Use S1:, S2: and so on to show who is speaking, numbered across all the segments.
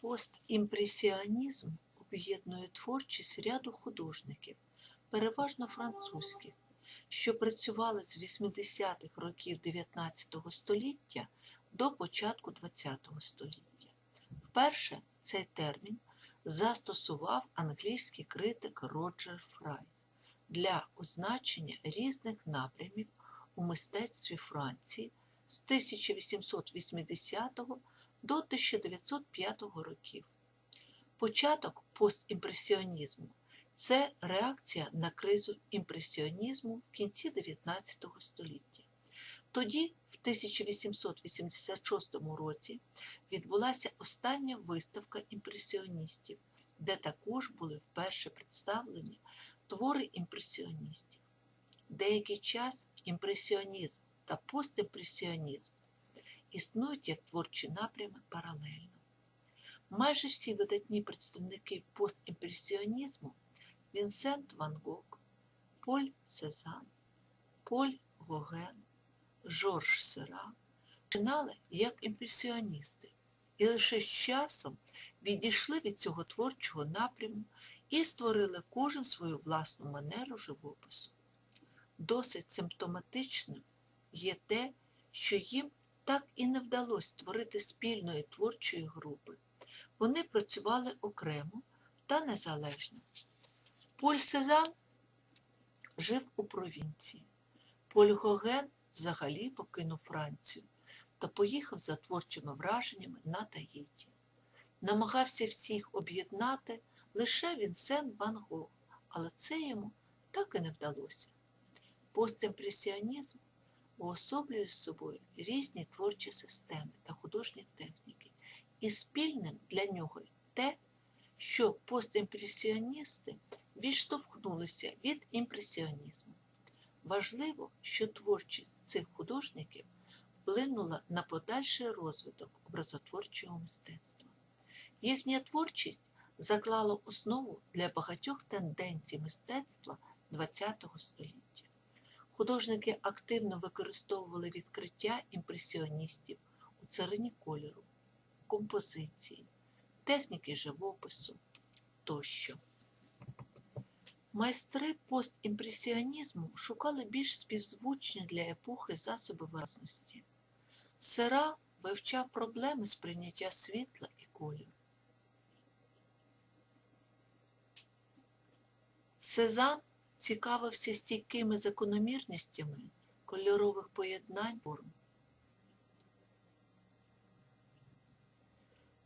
S1: Постімпресіонізм об'єднує творчість ряду художників, переважно французьких, що працювали з 80-х років 19 століття до початку ХХ століття. Вперше цей термін застосував англійський критик Роджер Фрай для означення різних напрямів у мистецтві Франції з 1880 до 1905 років. Початок постімпресіонізму це реакція на кризу імпресіонізму в кінці 19 століття. Тоді, в 1886 році, відбулася остання виставка імпресіоністів, де також були вперше представлені твори імпресіоністів. Деякий час імпресіонізм та постімпресіонізм існують як творчі напрями паралельно. Майже всі видатні представники постімпресіонізму Вінсент Ван Гог, Поль Сезанн, Поль Гоген, Жорж Сера починали як імпресіоністи і лише з часом відійшли від цього творчого напряму і створили кожен свою власну манеру живопису. Досить симптоматичним є те, що їм так і не вдалося створити спільної творчої групи. Вони працювали окремо та незалежно. Поль Сезан жив у провінції. Поль Гоген взагалі покинув Францію та поїхав за творчими враженнями на Таїті. Намагався всіх об'єднати лише Вінсент Ван Гог, але це йому так і не вдалося. Постімпресіонізм уособлює з собою різні творчі системи та художні техніки, і спільним для нього те, що постімпресіоністи відштовхнулися від імпресіонізму. Важливо, що творчість цих художників вплинула на подальший розвиток образотворчого мистецтва. Їхня творчість заклала основу для багатьох тенденцій мистецтва ХХ століття. Художники активно використовували відкриття імпресіоністів у царині кольору, композиції, техніки живопису тощо. Майстри постімпресіонізму шукали більш співзвучні для епохи засоби виразності. Сера вивчав проблеми сприйняття світла і кольору. Сезанн цікавився стійкими закономірностями кольорових поєднань форм.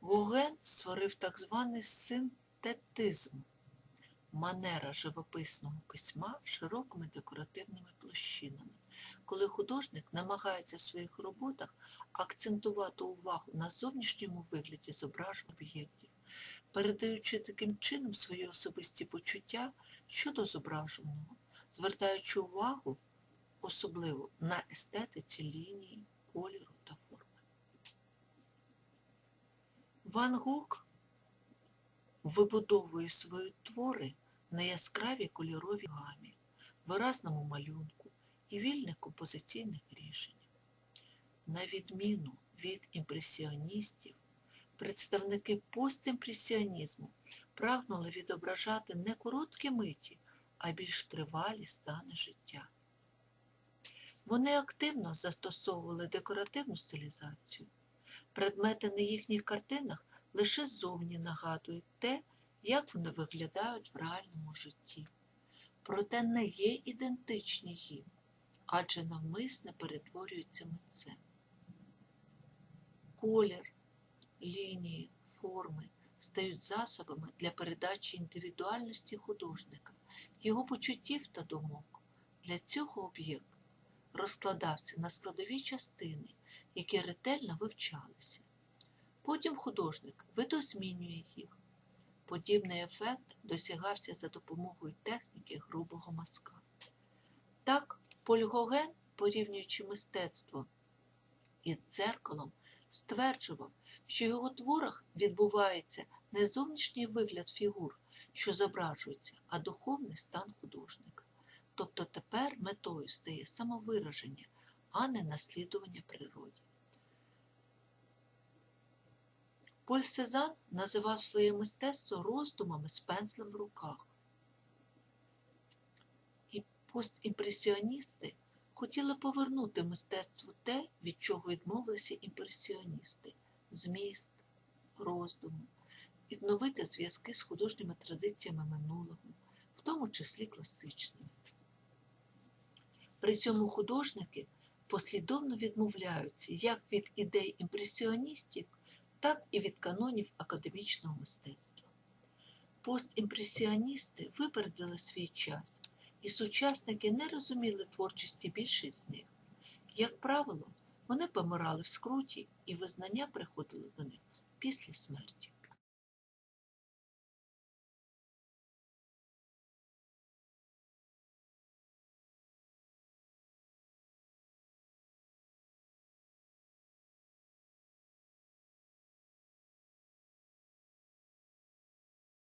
S1: Гоген створив так званий синтетизм манера живописного письма широкими декоративними площинами, коли художник намагається в своїх роботах акцентувати увагу на зовнішньому вигляді зображень об'єктів, передаючи таким чином свої особисті почуття щодо зображеного, звертаючи увагу особливо на естетиці лінії, кольору та форми. Ван Гог вибудовує свої твори на яскравій кольоровій гамі, виразному малюнку і вільних композиційних рішеннях. На відміну від імпресіоністів, представники постімпресіонізму прагнули відображати не короткі миті, а більш тривалі стани життя. Вони активно застосовували декоративну стилізацію. Предмети на їхніх картинах лише ззовні нагадують те, як вони виглядають в реальному житті. Проте не є ідентичні їм, адже навмисне перетворюються митцем. Колір, лінії, форми стають засобами для передачі індивідуальності художника, його почуттів та думок. Для цього об'єкт розкладався на складові частини, які ретельно вивчалися. Потім художник видозмінює їх. Подібний ефект досягався за допомогою техніки грубого мазка. Так, Поль Гоген, порівнюючи мистецтво із дзеркалом, стверджував, що в його творах відбувається не зовнішній вигляд фігур, що зображуються, а духовний стан художника. Тобто тепер метою стає самовираження, а не наслідування природі. Поль Сезанн називав своє мистецтво роздумами з пензлем в руках. І постімпресіоністи хотіли повернути мистецтву те, від чого відмовилися імпресіоністи зміст, роздуму, відновити зв'язки з художніми традиціями минулого, в тому числі класичними. При цьому художники послідовно відмовляються як від ідей імпресіоністів, так і від канонів академічного мистецтва. Постімпресіоністи випередили свій час, і сучасники не розуміли творчості більшість з них. Як правило, вони помирали в скруті, і визнання приходили до них після смерті.